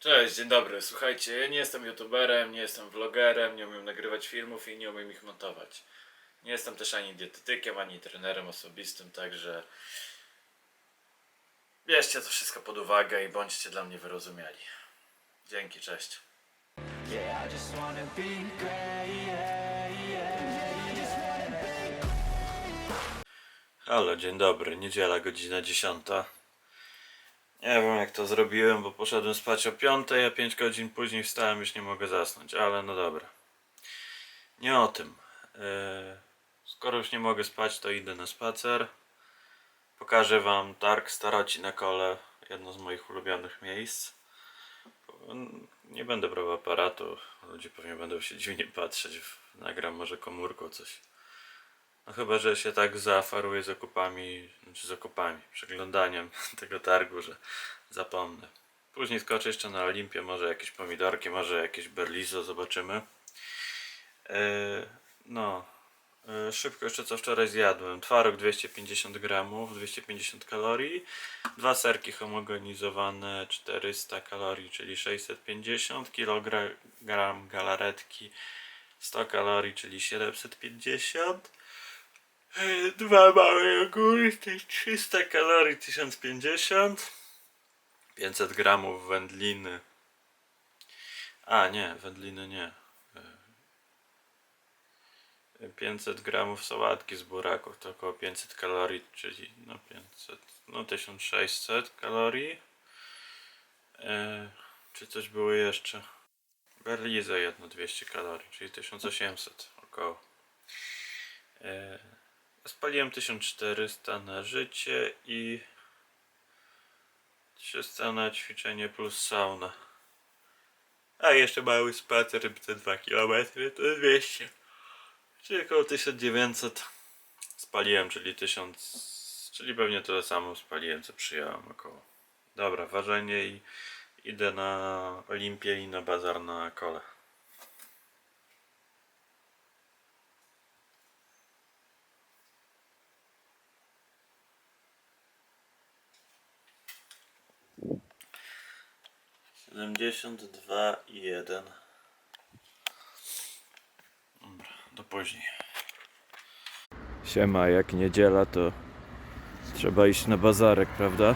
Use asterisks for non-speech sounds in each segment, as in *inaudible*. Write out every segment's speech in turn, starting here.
Cześć, dzień dobry. Słuchajcie, ja nie jestem youtuberem, nie jestem vlogerem, nie umiem nagrywać filmów i nie umiem ich montować. Nie jestem też ani dietetykiem, ani trenerem osobistym, także bierzcie to wszystko pod uwagę i bądźcie dla mnie wyrozumiali. Dzięki, cześć. Halo, dzień dobry. Niedziela, godzina 10. Nie wiem jak to zrobiłem, bo poszedłem spać o 5, a 5 godzin później wstałem, już nie mogę zasnąć, ale no dobra. Nie o tym. Yy, skoro już nie mogę spać, to idę na spacer. Pokażę wam targ Staroci na kole, jedno z moich ulubionych miejsc. Nie będę brał aparatu, ludzie pewnie będą się dziwnie patrzeć, nagram może komórką coś. No chyba, że się tak zaafaruję zakupami, czy zakupami, przeglądaniem *laughs* tego targu, że zapomnę. Później skoczę jeszcze na Olimpię, może jakieś pomidorki, może jakieś berlizo, zobaczymy. Yy, no, yy, szybko jeszcze co wczoraj zjadłem. Twaróg 250 gramów, 250 kalorii. Dwa serki homogenizowane, 400 kalorii, czyli 650 kg galaretki, 100 kalorii, czyli 750. Yy, Dwa małe jogurty, 300 kalorii, 1050. 500 gramów wędliny. A nie, wędliny nie. Yy, 500 gramów sałatki z buraków to około 500 kalorii, czyli no 500, no 1600 kalorii. Yy, czy coś było jeszcze? Berliza jedno 200 kalorii, czyli 1800 około. Yy, Spaliłem 1400 na życie i 300 na ćwiczenie plus sauna. A jeszcze mały spacer, te 2 km to 200. Czyli około 1900 spaliłem, czyli 1000, czyli pewnie tyle samo spaliłem co przyjąłem około. Dobra, ważenie i idę na Olimpię i na bazar na kole. Siedemdziesiąt dwa i jeden. Dobra, do później. Siema, jak niedziela to trzeba iść na bazarek, prawda?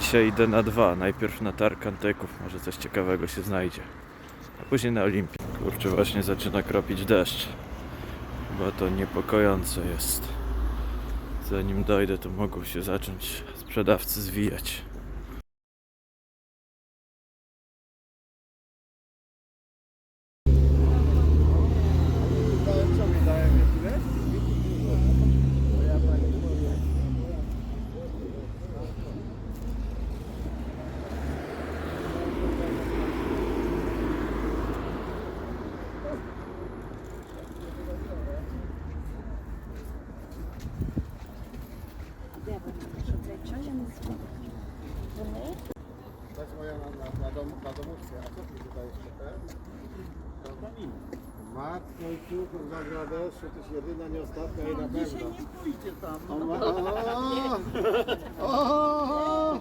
Dzisiaj idę na dwa. Najpierw na targ antyków, może coś ciekawego się znajdzie. A później na Olimpię. Kurczę, właśnie zaczyna kropić deszcz. Chyba to niepokojące jest. Zanim dojdę, to mogą się zacząć sprzedawcy zwijać. Co mi dałem, wiesz ile? To ja pani powiem. To jest moja na, na, na, dom, na domówce. A co ty tutaj jeszcze te? Matko i córko z Bangladeszu, to jest jedyna, nie ostatnia i na pewno. nie pójdzie tam. O, ma- o, o, o,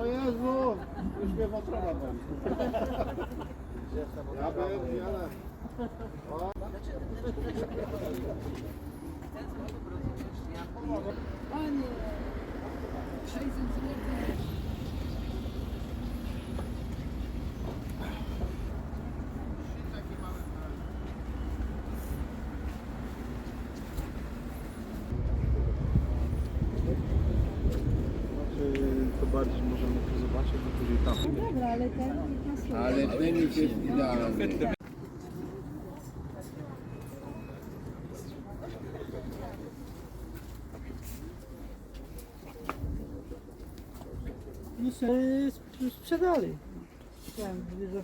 o Jezu! Już mnie wątroba boli. Ja bym, ale... O. to bardziej możemy to zobaczyć, bo później tam. Dobra, ale ten pasuje. Ale ten już jest idealny. No sp- sprzedali. Tam, za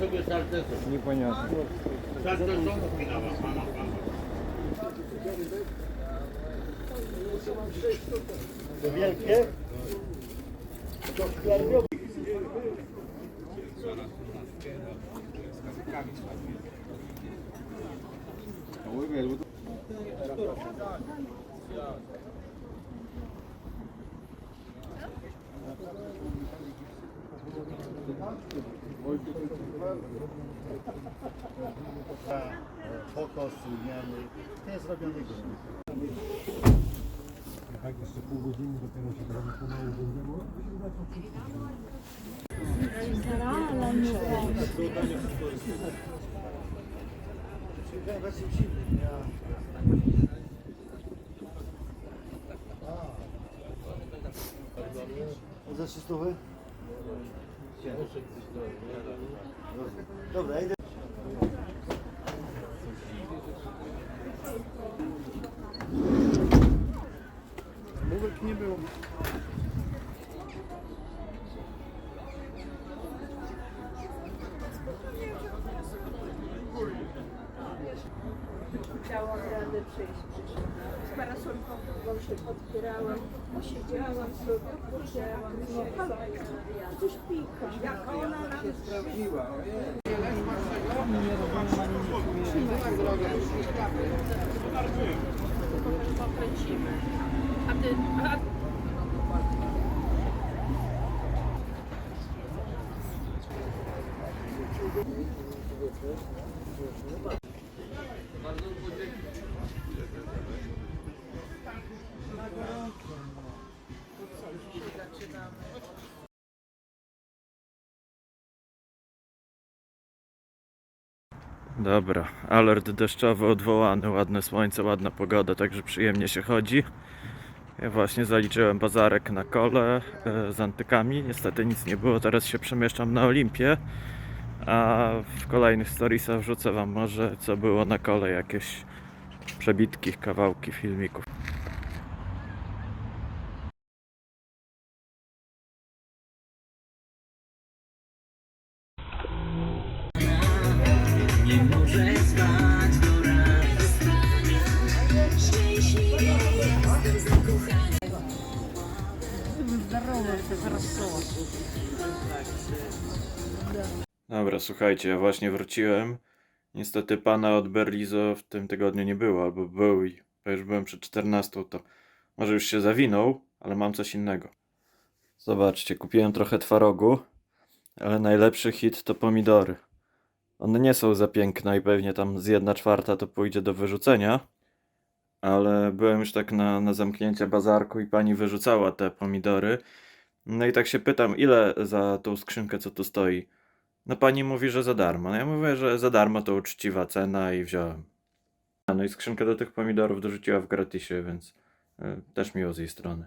Купи собі сальтесу. Непонятно. Сальтесом кидала, мама, мама. Wielkie? To sklerowe. Kokos, lniany. To jest robiony grunt. Tak, jeszcze pół godziny dopiero się trochę pomału będziemy. Za 300? Dobra, idę. Mówek nie było. Dałam radę przejść. Z parasolką się podpierałam, posiedziałam sobie, odpoczęłam się. Coś pika. Jak ona nam pokręcimy. A ty, a Dobra, alert deszczowy odwołany, ładne słońce, ładna pogoda, także przyjemnie się chodzi. Ja właśnie zaliczyłem bazarek na kole e, z antykami, niestety nic nie było, teraz się przemieszczam na Olimpię, a w kolejnych storiesach wrzucę wam może co było na kole, jakieś przebitki, kawałki filmików. Dobra, słuchajcie, ja właśnie wróciłem. Niestety pana od Berlizo w tym tygodniu nie było, albo był i ja już byłem przed 14, to może już się zawinął, ale mam coś innego. Zobaczcie, kupiłem trochę twarogu, ale najlepszy hit to pomidory. One nie są za piękne i pewnie tam z jedna czwarta to pójdzie do wyrzucenia, ale byłem już tak na, na zamknięcie bazarku i pani wyrzucała te pomidory. No i tak się pytam, ile za tą skrzynkę, co tu stoi? No pani mówi, że za darmo. No ja mówię, że za darmo to uczciwa cena i wziąłem. No i skrzynkę do tych pomidorów dorzuciła w gratisie, więc y, też miło z jej strony.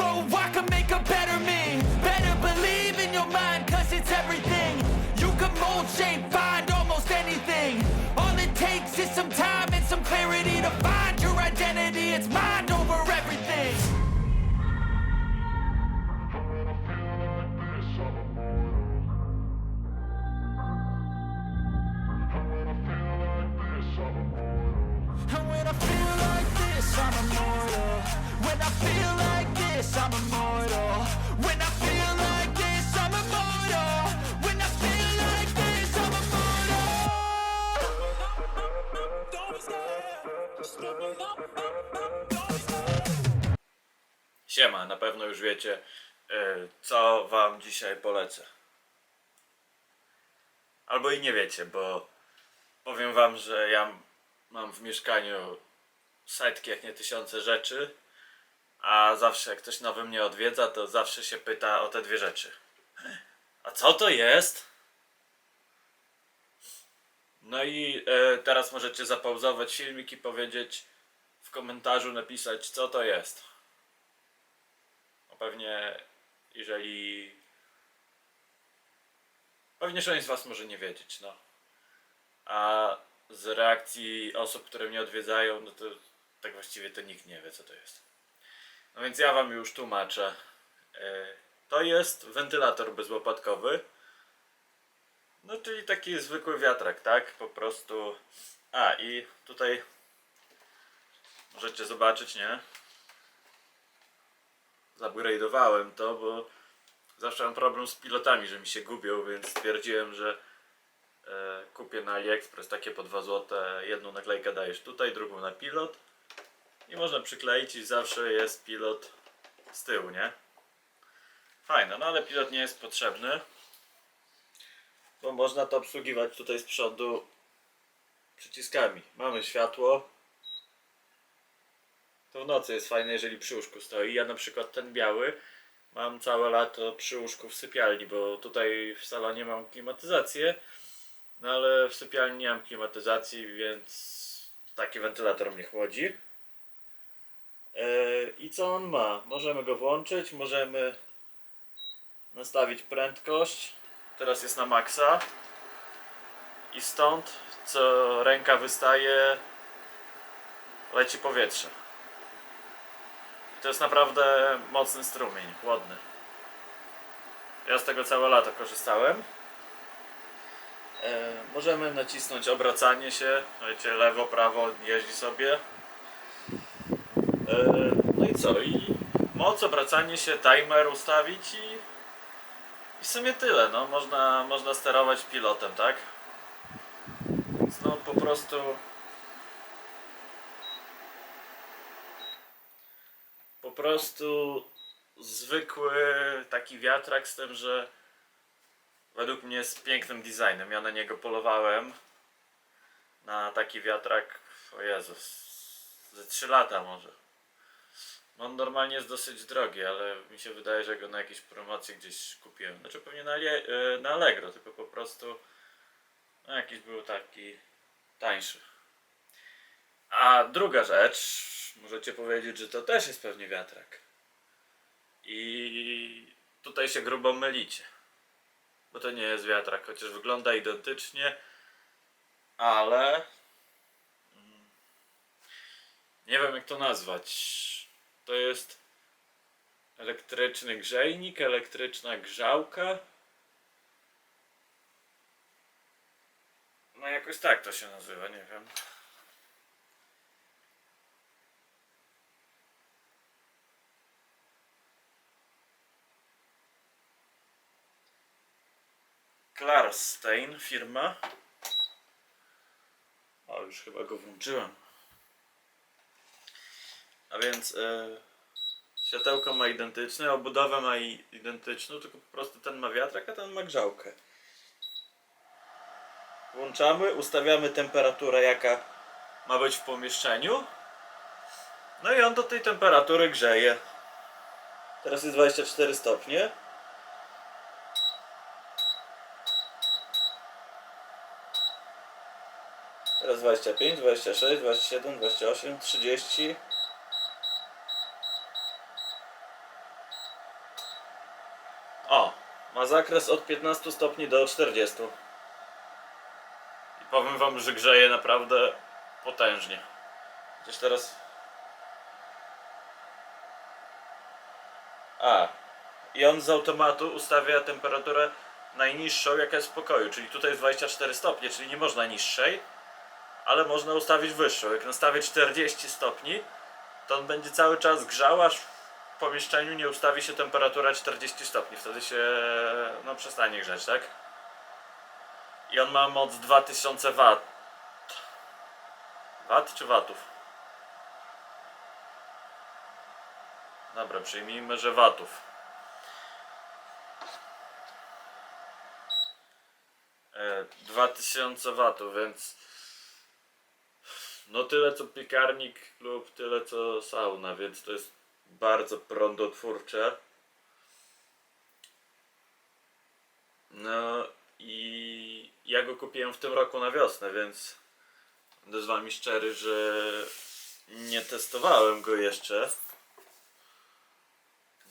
na pewno już wiecie, y, co wam dzisiaj polecę. Albo i nie wiecie, bo powiem wam, że ja mam w mieszkaniu setki, jak nie tysiące rzeczy, A zawsze jak ktoś nowy mnie odwiedza, to zawsze się pyta o te dwie rzeczy. A co to jest? No i e, teraz możecie zapauzować filmik i powiedzieć w komentarzu, napisać co to jest. Pewnie, jeżeli... Pewnie część z Was może nie wiedzieć, no. A z reakcji osób, które mnie odwiedzają, no to tak właściwie to nikt nie wie co to jest. No więc ja Wam już tłumaczę. E, To jest wentylator bezłopatkowy. No czyli taki zwykły wiatrak, tak? Po prostu. A i tutaj możecie zobaczyć, nie? Zupgrade'owałem to, bo zawsze mam problem z pilotami, że mi się gubią, więc stwierdziłem, że e, kupię na AliExpress takie po 2 zł. Jedną naklejkę dajesz tutaj, drugą na pilot. I można przykleić i zawsze jest pilot z tyłu, nie? Fajne, no ale pilot nie jest potrzebny. Bo można to obsługiwać tutaj z przodu przyciskami. Mamy światło. To w nocy jest fajne, jeżeli przy łóżku stoi. Ja na przykład ten biały mam całe lato przy łóżku w sypialni, bo tutaj w salonie mam klimatyzację. No ale w sypialni nie mam klimatyzacji, więc taki wentylator mnie chłodzi. Yy, I co on ma? Możemy go włączyć, możemy nastawić prędkość. Teraz jest na maksa. I stąd, co ręka wystaje, leci powietrze. To jest naprawdę mocny strumień, chłodny. Ja z tego całe lato korzystałem. E, możemy nacisnąć obracanie się, wiecie, lewo, prawo, jeździ sobie. E, No i co? I moc, obracanie się, timer ustawić i, i w sumie tyle. No, można, można sterować pilotem, tak? Więc no po prostu po prostu zwykły taki wiatrak z tym, że według mnie jest pięknym designem. Ja na niego polowałem na taki wiatrak, o Jezus, ze 3 lata może. No on normalnie jest dosyć drogi, ale mi się wydaje, że go na jakiejś promocji gdzieś kupiłem. Znaczy pewnie na, e, na Allegro, tylko po prostu no jakiś był taki tańszy. A druga rzecz, możecie powiedzieć, że to też jest pewnie wiatrak. I tutaj się grubo mylicie. Bo to nie jest wiatrak, chociaż wygląda identycznie, ale mm, nie wiem jak to nazwać. To jest elektryczny grzejnik, elektryczna grzałka. No jakoś tak to się nazywa, nie wiem. Klarstein firma. O, już chyba go włączyłem. A więc e, światełko ma identyczne, obudowę ma identyczną, tylko po prostu ten ma wiatrak, a ten ma grzałkę. Włączamy, ustawiamy temperaturę jaka ma być w pomieszczeniu. No i on do tej temperatury grzeje. Teraz jest 24 stopnie. Teraz 25, 26, 27, 28, 30. O, ma zakres od 15 stopni do 40. I powiem wam, że grzeje naprawdę potężnie. Chociaż teraz... A, i on z automatu ustawia temperaturę najniższą jaka jest w pokoju, czyli tutaj jest 24 stopnie, czyli nie można niższej, ale można ustawić wyższą. Jak nastawię 40 stopni, to on będzie cały czas grzał, aż w pomieszczeniu nie ustawi się temperatura 40 stopni. Wtedy się no, przestanie grzać, tak? I on ma moc 2000 W. Wat czy watów? Dobra, przyjmijmy, że watów. E, 2000 watów, więc no tyle co piekarnik lub tyle co sauna, więc to jest bardzo prądotwórcze. No i ja go kupiłem w tym roku na wiosnę, więc będę z wami szczery, że nie testowałem go jeszcze.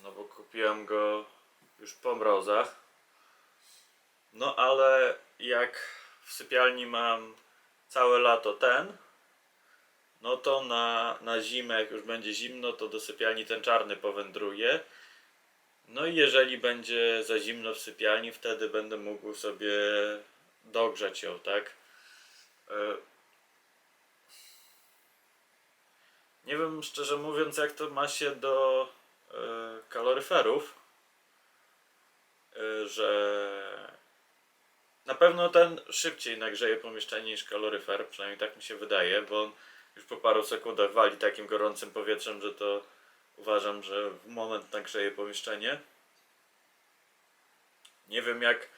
No bo kupiłem go już po mrozach. No ale jak w sypialni mam całe lato ten, no to na, na zimę, jak już będzie zimno, to do sypialni ten czarny powędruje. No i jeżeli będzie za zimno w sypialni, wtedy będę mógł sobie dogrzać ją, tak? E, Nie wiem szczerze mówiąc, jak to ma się do e, kaloryferów, e, że na pewno ten szybciej nagrzeje pomieszczenie niż kaloryfer, przynajmniej tak mi się wydaje, bo on już po paru sekundach wali takim gorącym powietrzem, że to uważam, że w moment nagrzeje pomieszczenie. Nie wiem jak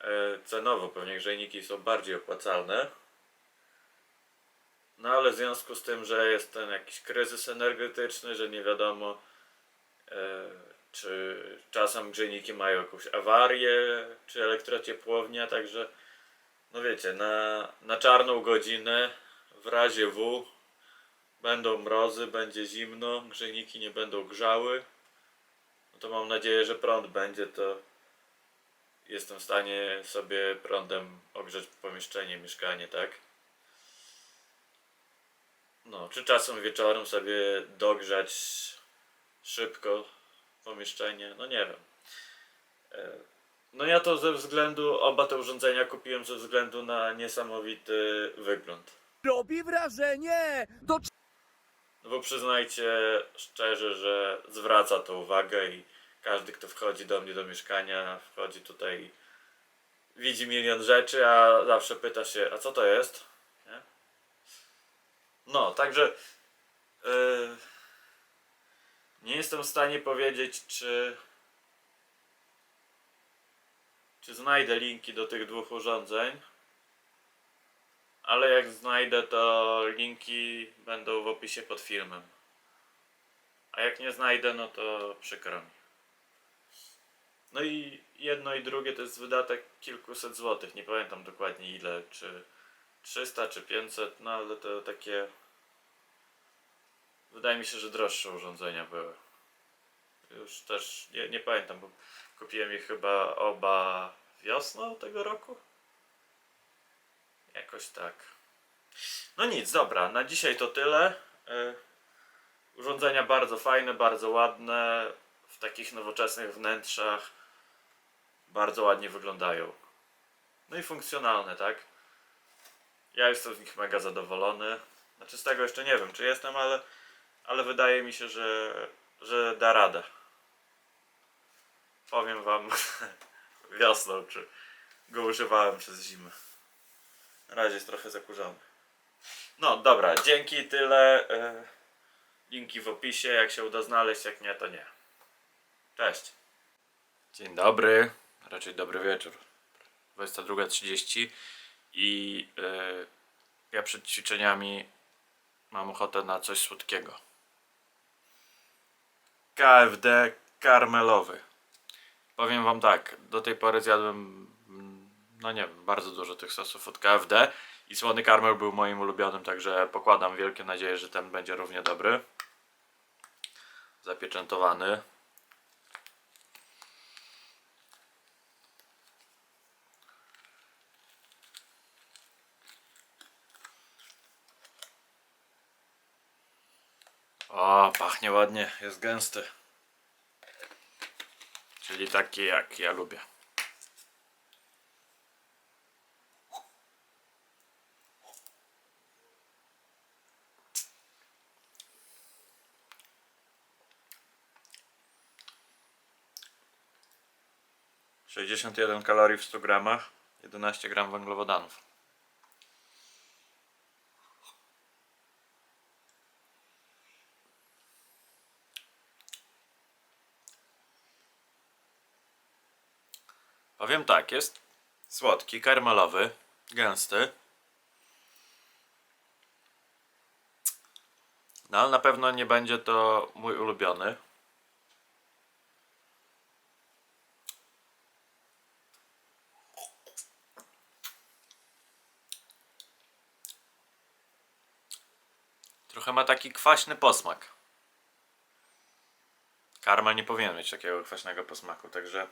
e, cenowo, pewnie grzejniki są bardziej opłacalne. No ale w związku z tym, że jest ten jakiś kryzys energetyczny, że nie wiadomo e, czy czasem grzejniki mają jakąś awarię, czy elektrociepłownia, także no wiecie, na, na czarną godzinę w razie W będą mrozy, będzie zimno, grzejniki nie będą grzały. No to mam nadzieję, że prąd będzie, to jestem w stanie sobie prądem ogrzeć pomieszczenie, mieszkanie, tak? No, czy czasem wieczorem sobie dogrzać szybko pomieszczenie, no nie wiem. E, No ja to ze względu, oba te urządzenia kupiłem ze względu na niesamowity wygląd. Robi wrażenie! Do No bo przyznajcie szczerze, że zwraca to uwagę i każdy, kto wchodzi do mnie do mieszkania, wchodzi tutaj, widzi milion rzeczy, a zawsze pyta się, a co to jest? Nie? No, także yy, nie jestem w stanie powiedzieć, czy czy znajdę linki do tych dwóch urządzeń. Ale jak znajdę, to linki będą w opisie pod filmem. A jak nie znajdę, no to przykro mi. No i jedno i drugie to jest wydatek kilkuset złotych. Nie pamiętam dokładnie ile, czy 300 czy 500, no ale to takie. Wydaje mi się, że droższe urządzenia były. Już też nie, nie pamiętam, bo kupiłem je chyba oba wiosną tego roku. Jakoś tak. No nic, dobra, na dzisiaj to tyle. Y, Urządzenia bardzo fajne, bardzo ładne, w takich nowoczesnych wnętrzach. Bardzo ładnie wyglądają. No i funkcjonalne, tak? Ja jestem z nich mega zadowolony. Znaczy z tego jeszcze nie wiem, czy jestem, ale, ale wydaje mi się, że, że da radę. Powiem wam *laughs* wiosną, czy go używałem przez zimę. Razie jest trochę zakurzony. No dobra, dzięki, tyle. e, Linki w opisie, jak się uda znaleźć, jak nie, to nie. Cześć. Dzień dobry, raczej dobry wieczór. 22.30 i e, ja przed ćwiczeniami mam ochotę na coś słodkiego. KFD karmelowy. Powiem wam tak, do tej pory zjadłem, no nie wiem, bardzo dużo tych sosów od KFD i słony karmel był moim ulubionym, także pokładam wielkie nadzieje, że ten będzie równie dobry. Zapieczętowany. O, pachnie ładnie, jest gęsty. Czyli taki jak ja lubię. Sześćdziesiąt jeden kalorii w 100 gramach, 11 gram węglowodanów. Powiem tak, jest słodki, karmelowy, gęsty. No ale na pewno nie będzie to mój ulubiony. Trochę ma taki kwaśny posmak. Karma nie powinien mieć takiego kwaśnego posmaku, także.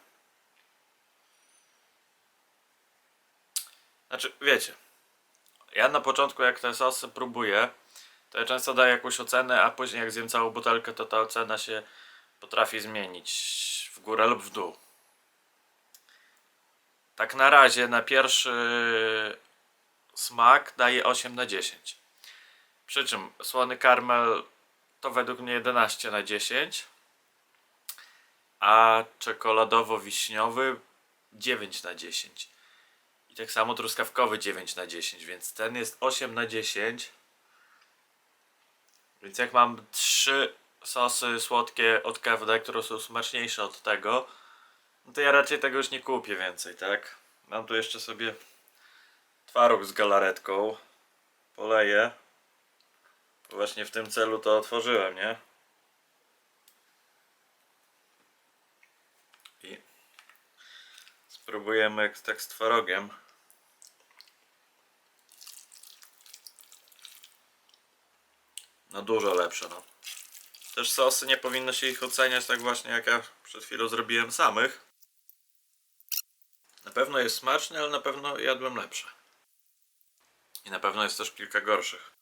Znaczy, wiecie, ja na początku jak te sosy próbuję, to ja często daję jakąś ocenę, a później jak zjem całą butelkę, to ta ocena się potrafi zmienić w górę lub w dół. Tak na razie na pierwszy smak daję 8 na 10. Przy czym słony karmel to według mnie 11 na 10, a czekoladowo-wiśniowy 9 na 10. I tak samo truskawkowy 9 na 10, więc ten jest 8 na 10. Więc jak mam trzy sosy słodkie od KFD, które są smaczniejsze od tego, no to ja raczej tego już nie kupię więcej, tak? Mam tu jeszcze sobie twaróg z galaretką. Poleję. Właśnie w tym celu to otworzyłem, nie? I spróbujemy jak tak z twarogiem. No dużo lepsze, no. Też sosy nie powinno się ich oceniać tak właśnie jak ja przed chwilą zrobiłem samych. Na pewno jest smaczny, ale na pewno jadłem lepsze. I na pewno jest też kilka gorszych.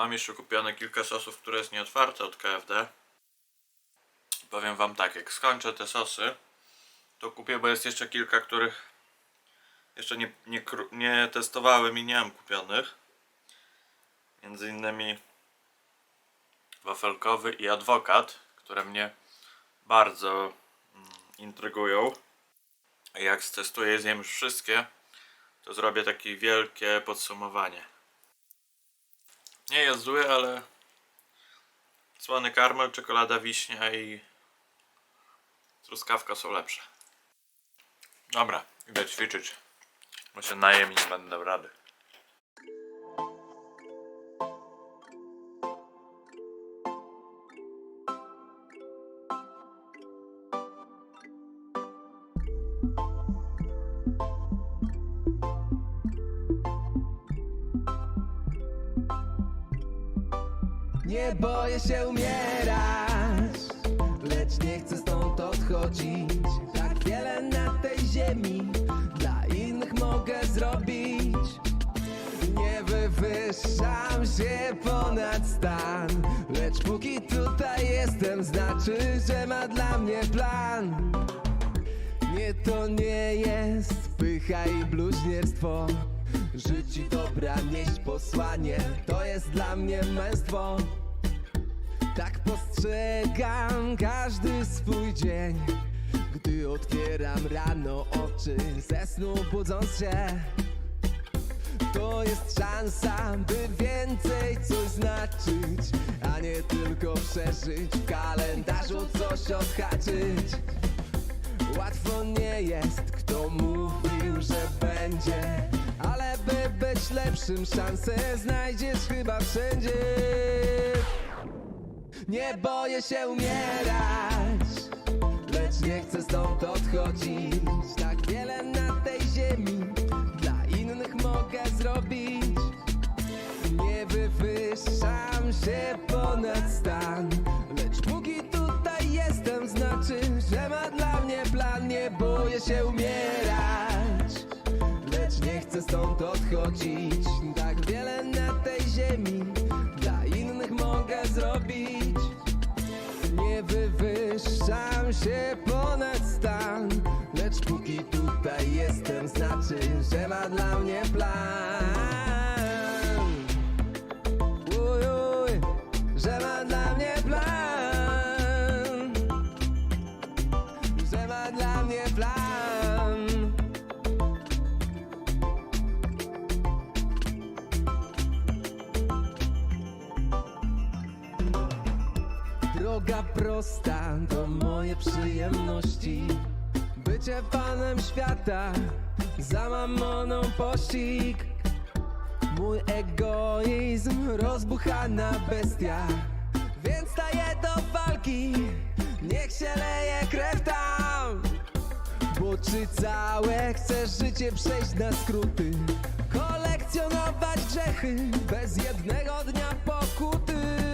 Mam jeszcze kupione kilka sosów, które jest nieotwarte od KFD. Powiem wam tak, jak skończę te sosy, to kupię, bo jest jeszcze kilka, których jeszcze nie, nie, nie testowałem i nie mam kupionych. Między innymi wafelkowy i adwokat, które mnie bardzo mm, intrygują. Jak stestuję i zjem już wszystkie, to zrobię takie wielkie podsumowanie. Nie jest zły, ale słony karmel, czekolada wiśnia i truskawka są lepsze. Dobra, idę ćwiczyć. Bo się najem będę dał rady. Nie boję się umierać, lecz nie chcę stąd odchodzić. Tak wiele na tej ziemi dla innych mogę zrobić. Nie wywyższam się ponad stan, lecz póki tutaj jestem, znaczy, że ma dla mnie plan. Nie to nie jest pycha i bluźnierstwo Żyć i dobra nieść posłanie To jest dla mnie męstwo Tak postrzegam każdy swój dzień. Gdy otwieram rano oczy Ze snu budząc się to jest szansa, by więcej coś znaczyć A nie tylko przeżyć w kalendarzu coś odhaczyć. Łatwo nie jest, kto mówił, że będzie Ale by być lepszym szansę znajdziesz chyba wszędzie Nie boję się umierać Lecz nie chcę stąd odchodzić. Tak wiele na tej ziemi Dla innych mogę zrobić. Nie wywyższam się ponad stan Lecz póki tutaj jestem Znaczy, że ma dla mnie plan. Nie boję się umierać Lecz nie chcę stąd odchodzić wywyższam się ponad stan Lecz póki tutaj jestem Znaczy, że ma dla mnie plan Prosta to moje przyjemności. Bycie panem świata Za mamoną pościg. Mój egoizm rozbuchana bestia. Więc staję do walki Niech się leje krew tam. Bo czy całe chcesz życie przejść na skróty? Kolekcjonować grzechy Bez jednego dnia pokuty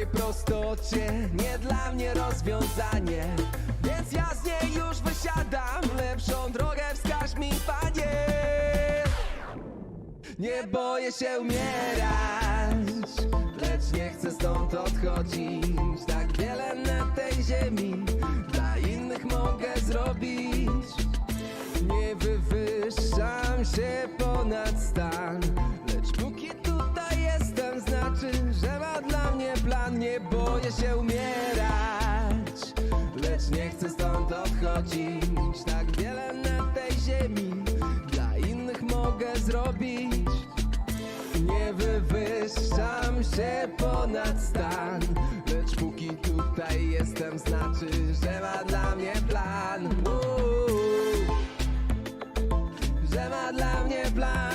tej prostocie nie dla mnie rozwiązanie. Więc ja z niej już wysiadam Lepszą drogę wskaż mi panie. Nie boję się umierać Lecz nie chcę stąd odchodzić. Tak wiele na tej ziemi Dla innych mogę zrobić. Nie wywyższam się ponad stan Nie boję się umierać Lecz nie chcę stąd odchodzić. Tak wiele na tej ziemi Dla innych mogę zrobić. Nie wywyższam się ponad stan Lecz póki tutaj jestem Znaczy, że ma dla mnie plan. Uuu, Że ma dla mnie plan